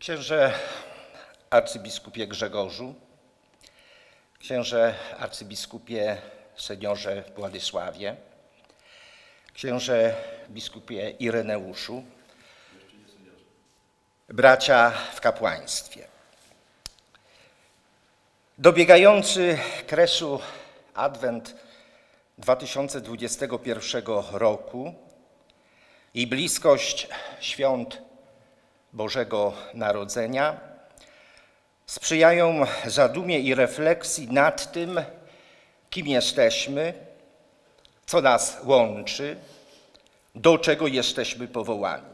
Księże arcybiskupie Grzegorzu, księże arcybiskupie seniorze Władysławie, księże biskupie Ireneuszu, bracia w kapłaństwie. Dobiegający kresu Adwent 2021 roku i bliskość świąt Bożego Narodzenia sprzyjają zadumie i refleksji nad tym, kim jesteśmy, co nas łączy, do czego jesteśmy powołani.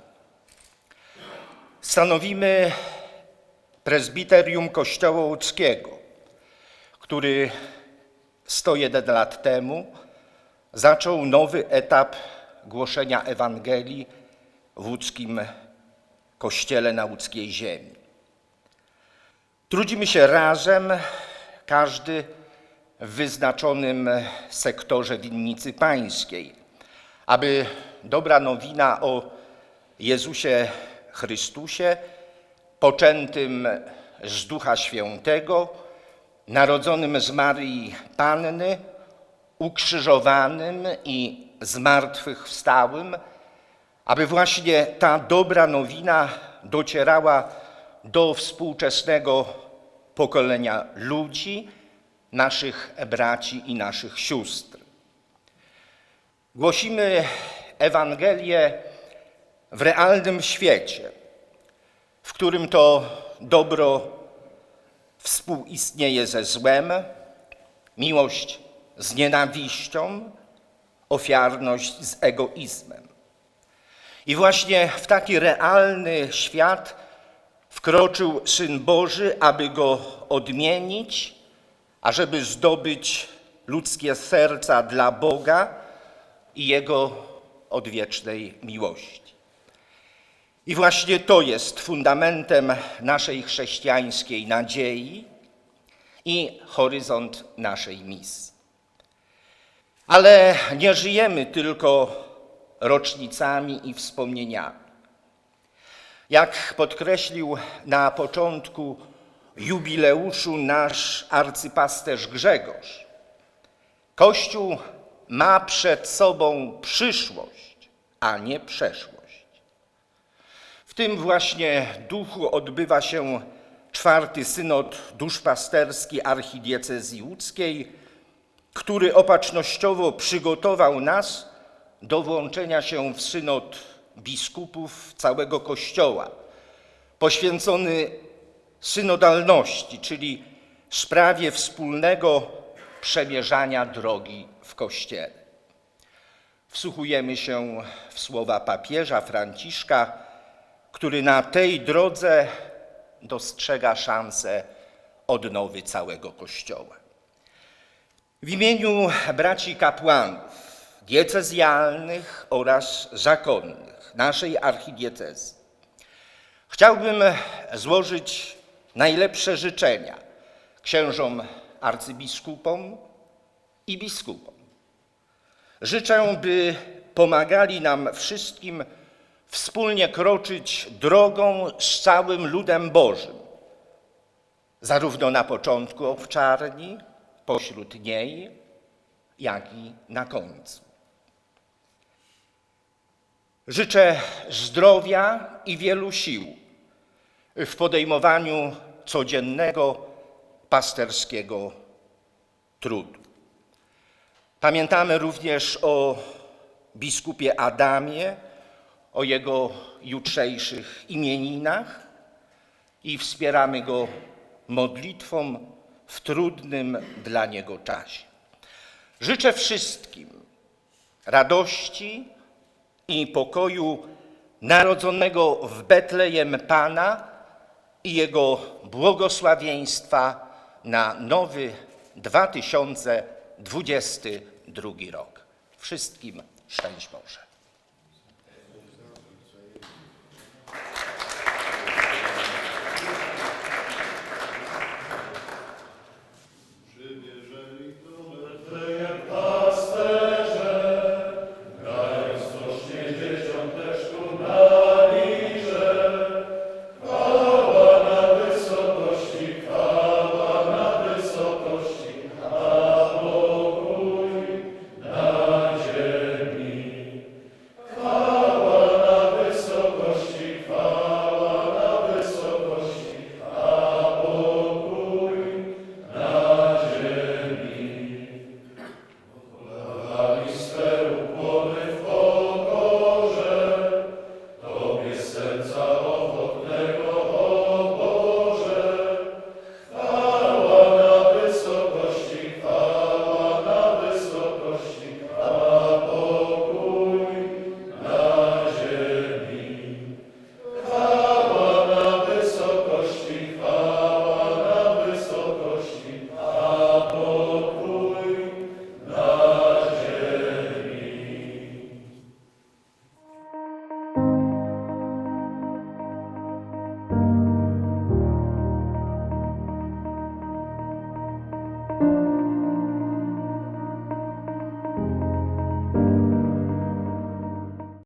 Stanowimy prezbiterium Kościoła Łódzkiego, który 101 lat temu zaczął nowy etap głoszenia Ewangelii w łódzkim Kościele na łódzkiej ziemi. Trudzimy się razem, każdy w wyznaczonym sektorze winnicy pańskiej, aby dobra nowina o Jezusie Chrystusie, poczętym z Ducha Świętego, narodzonym z Maryi Panny, ukrzyżowanym i zmartwychwstałym, aby właśnie ta dobra nowina docierała do współczesnego pokolenia ludzi, naszych braci i naszych sióstr. Głosimy Ewangelię w realnym świecie, w którym to dobro współistnieje ze złem, miłość z nienawiścią, ofiarność z egoizmem. I właśnie w taki realny świat wkroczył Syn Boży, aby go odmienić, ażeby zdobyć ludzkie serca dla Boga i Jego odwiecznej miłości. I właśnie to jest fundamentem naszej chrześcijańskiej nadziei i horyzont naszej misji. Ale nie żyjemy tylko rocznicami i wspomnieniami. Jak podkreślił na początku jubileuszu nasz arcypasterz Grzegorz, Kościół ma przed sobą przyszłość, a nie przeszłość. W tym właśnie duchu odbywa się czwarty synod duszpasterski archidiecezji łódzkiej, który opatrznościowo przygotował nas do włączenia się w synod biskupów całego Kościoła, poświęcony synodalności, czyli sprawie wspólnego przemierzania drogi w Kościele. Wsłuchujemy się w słowa papieża Franciszka, który na tej drodze dostrzega szansę odnowy całego Kościoła. W imieniu braci kapłanów diecezjalnych oraz zakonnych naszej archidiecezji chciałbym złożyć najlepsze życzenia księżom arcybiskupom i biskupom. Życzę, by pomagali nam wszystkim wspólnie kroczyć drogą z całym ludem Bożym, zarówno na początku owczarni, pośród niej, jak i na końcu. Życzę zdrowia i wielu sił w podejmowaniu codziennego pasterskiego trudu. Pamiętamy również o biskupie Adamie, o jego jutrzejszych imieninach i wspieramy go modlitwą w trudnym dla niego czasie. Życzę wszystkim radości i pokoju narodzonego w Betlejem Pana i Jego błogosławieństwa na nowy 2022 rok. Wszystkim szczęść Boże.